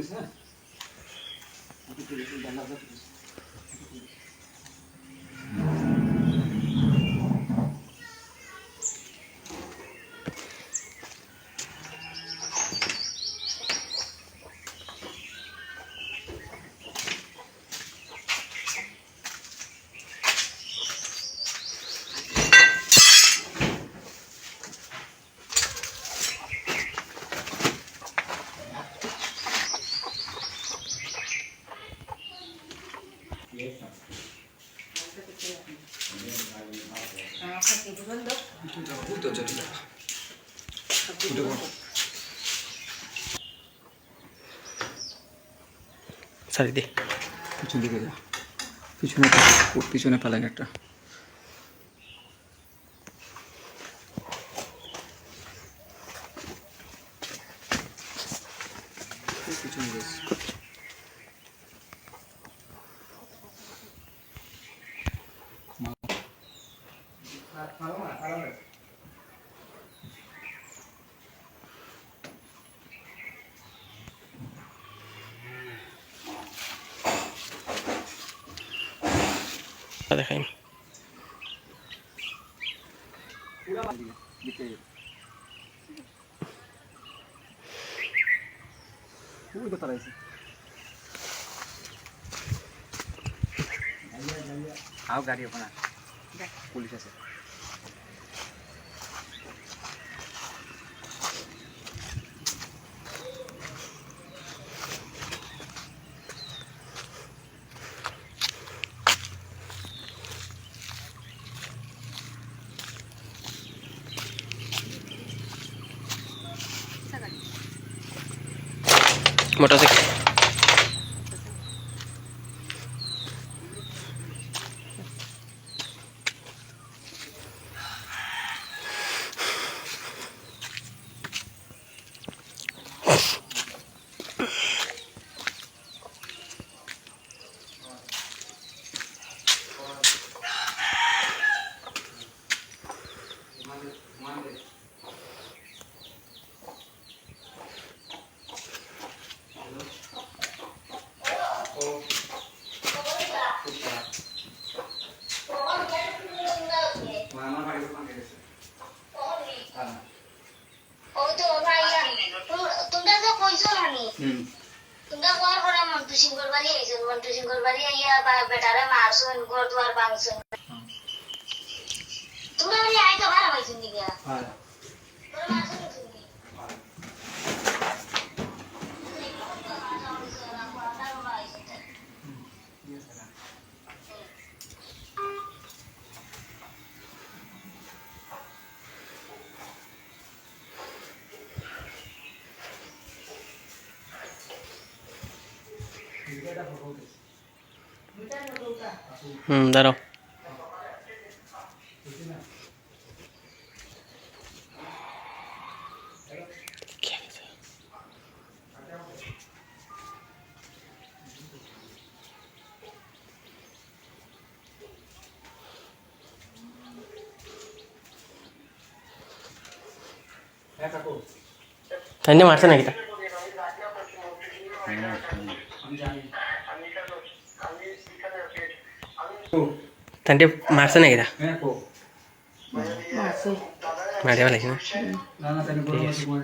tulis na. Ito tulis, ang dalaga tulis. Ito tulis. পড় সারি দে। পিছন দিকে যা। পিছনে পিছনে পালান একটা পিছনে যাস দেখাই গাড়ি ওখানে পুলিশ আছে মোটরসাইকেল আমার বাড়ি ওখানে গেছে ওই তো ভাইয়া তোমরা তো কইছো নানি হুম তোমরা কোয়ার করে মন্টু সিংহর বাড়ি আইছো মন্টু সিংহর বাড়ি আইয়া বা বেটারে মারছুন ঘর দুয়ার ভাঙছুন তোমরা মানে আইতো ভালো পাইছুন দিকে আর হুম দাঁড়াও কি হয়েছে? হ্যাঁ কাকু তাই নিয়ে মারছে নাকি তা আমি জানি তাই মারছে নাকি তা হ্যাঁ কো মারিয়া পেলাইছে না না না তাই বড় মাছ মরে গেছে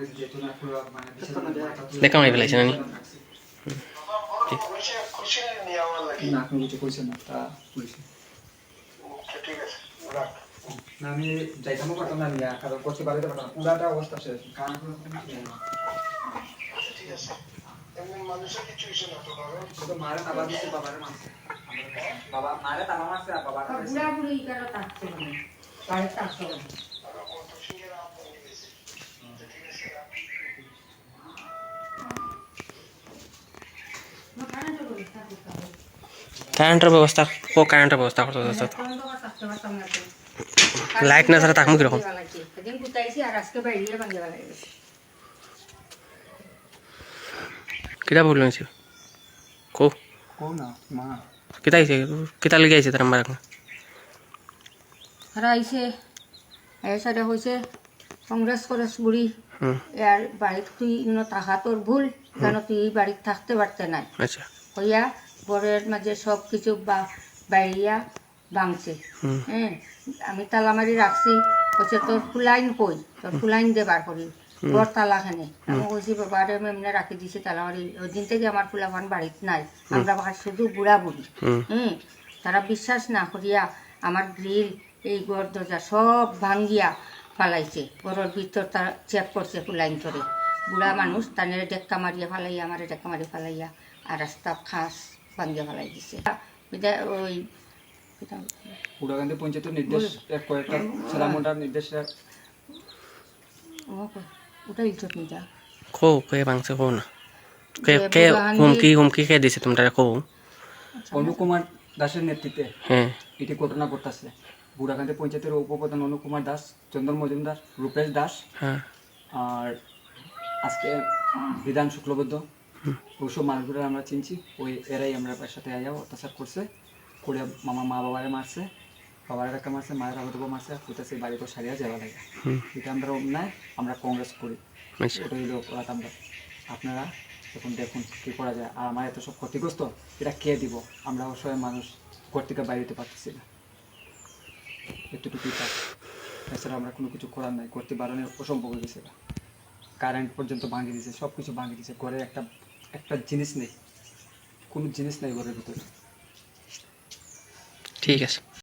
যেহেতু না পুরো মানে বিশাল দেখা মারি না নি? না কিছু না তা না আমি যাইতামও পারতাম না কারণ করতে পারতে পারতাম না পুরাটা অবস্থা শেষ কারণ কোনো কিছু নেই শুধু মারে তাবা দিচ্ছে বাবারে মারছে বাবা মারে তাবা মারছে আর মারছে বুড়া বুড়ি কেন থাকছে মানে থাকছে না কারেন্টের ব্যবস্থা ও কারেন্টের ব্যবস্থা করতে করতে অন্ধকার থাকতে পারতাম না তো। লাইট না ছাড়া থাকব কীরকম? ভাঙিয়ে ফেলাইছে। সেদিন গুতাইছি আর আজকে বাইরে ভাঙিয়ে ফেলাইছে। কিতা বলল নিছি কো না মা। কিতা আইছে কিতা লিগে আইছে তার নাম্বার এখন আর আইছে এই সাইডে কংগ্রেস করেছ বুড়ি হুম আর তুই ইনো থাকা তোর ভুল কেন তুই এই বাড়িতে থাকতে পারতে নাই হইয়া বরের মাঝে সব কিছু বাইরিয়া ভাঙছে হ্যাঁ আমি তালা মারি রাখছি হচ্ছে তোর ফুলাইন কই তোর ফুলাইন দে বার করি বর তালা খানে আমি কইছি বাবারে আমি এমনি রাখি দিছি তালা ওই দিন থেকে আমার ফুলাফান বাড়িতে নাই। আমরা শুধু বুড়া বুড়ি। হুম। তারা বিশ্বাস না করিয়া আমার গ্রিল এই ঘর দরজা সব ভাঙ্গিয়া ফালাইছে। ঘরের ভিতর তারা চেক করছে ফুলাইন করে বুড়া মানুষ তানের ডেক্কা মারিয়া ফালাইয়া আমার ডেক্কা মারি ফালাইয়া আর রাস্তা খাস ভাঙ্গিয়া ফালাই দিছে। ওই পঞ্চায়েতের নির্দেশ কয়েকটা নির্দেশ ও কই, ওটা ইজ্জত নিয়ে যা। কো কে ভাঙছে কো না। কে কে হুমকি হুমকি কে দিছে তোমরা কো অনুকুমার দাসের নেতৃত্বে হ্যাঁ। এটি ঘটনা ঘটতেছে। বুড়াকান্দি পঞ্চায়েতের উপপ্রধান অনুকুমার দাস চন্দন মজুমদার রূপেশ দাস হ্যাঁ। আর আজকে বিধান শুক্লবদ্ধ ওইসব মানুষগুলো আমরা চিনছি ওই এরাই আমরা সাথে আয়া অত্যাচার করছে। করে মামা মা বাবারে মারছে। বাবার একা মারছে মায়ের সেই বাড়িতে সারিয়া যাওয়া লাগে। এটা আমরা অন্যায় আমরা কংগ্রেস করি। আচ্ছা। অপরাধ আমরা। আপনারা এখন দেখুন কী করা যায়। আর আমার এত সব ক্ষতিগ্রস্ত এটা কে দিব? আমরা অসহায় মানুষ ঘর থেকে বাইরে পারতেছি না। একটুটুকুই কাজ। এছাড়া আমরা কোনো কিছু করার নাই। করতে বারণের অসম্ভব হয়ে গেছে কারেন্ট পর্যন্ত ভাঙিয়ে দিয়েছে সব কিছু ভাঙিয়ে দিয়েছে ঘরে একটা একটা জিনিস নেই। কোনো জিনিস নেই ঘরের ভিতরে। ঠিক আছে।